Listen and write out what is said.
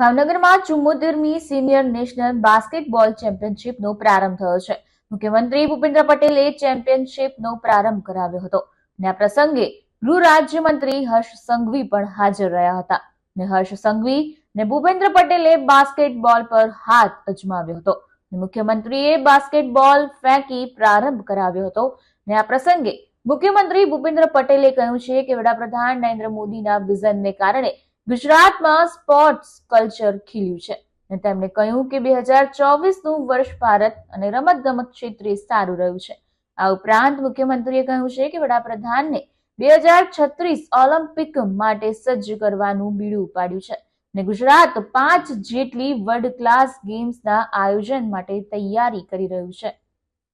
ભાવનગરમાં ચુમ્મોતેરમી senior national basketball ચેમ્પિયનશિપનો પ્રારંભ થયો છે. મુખ્યમંત્રી ભૂપેન્દ્ર પટેલે ચેમ્પિયનશિપનો પ્રારંભ કરાવ્યો હતો અને આ પ્રસંગે ગૃહ રાજ્યમંત્રી હર્ષ સંઘવી પણ હાજર રહ્યા હતા. ને હર્ષ સંઘવી ને ભૂપેન્દ્ર પટેલે બાસ્કેટબોલ પર હાથ અજમાવ્યો હતો. મુખ્યમંત્રીએ બાસ્કેટબોલ ફેંકી પ્રારંભ કરાવ્યો હતો. ને આ પ્રસંગે મુખ્યમંત્રી ભૂપેન્દ્ર પટેલે કહ્યું છે કે વડાપ્રધાન નરેન્દ્ર મોદીના વિઝનને કારણે ગુજરાતમાં સ્પોર્ટ્સ કલ્ચર ખીલ્યું છે અને તેમણે કહ્યું કે બે હજાર ચોવીસનું વર્ષ ભારત અને રમતગમત ક્ષેત્રે સારું રહ્યું છે. આ ઉપરાંત મુખ્યમંત્રીએ કહ્યું છે કે વડાપ્રધાનને બે હજાર છત્રીસ ઓલિમ્પિક માટે સજ્જ કરવાનું બીડું ઉપાડ્યું છે ને ગુજરાત પાંચ જેટલી વર્લ્ડ ક્લાસ ગેમ્સના આયોજન માટે તૈયારી કરી રહ્યું છે.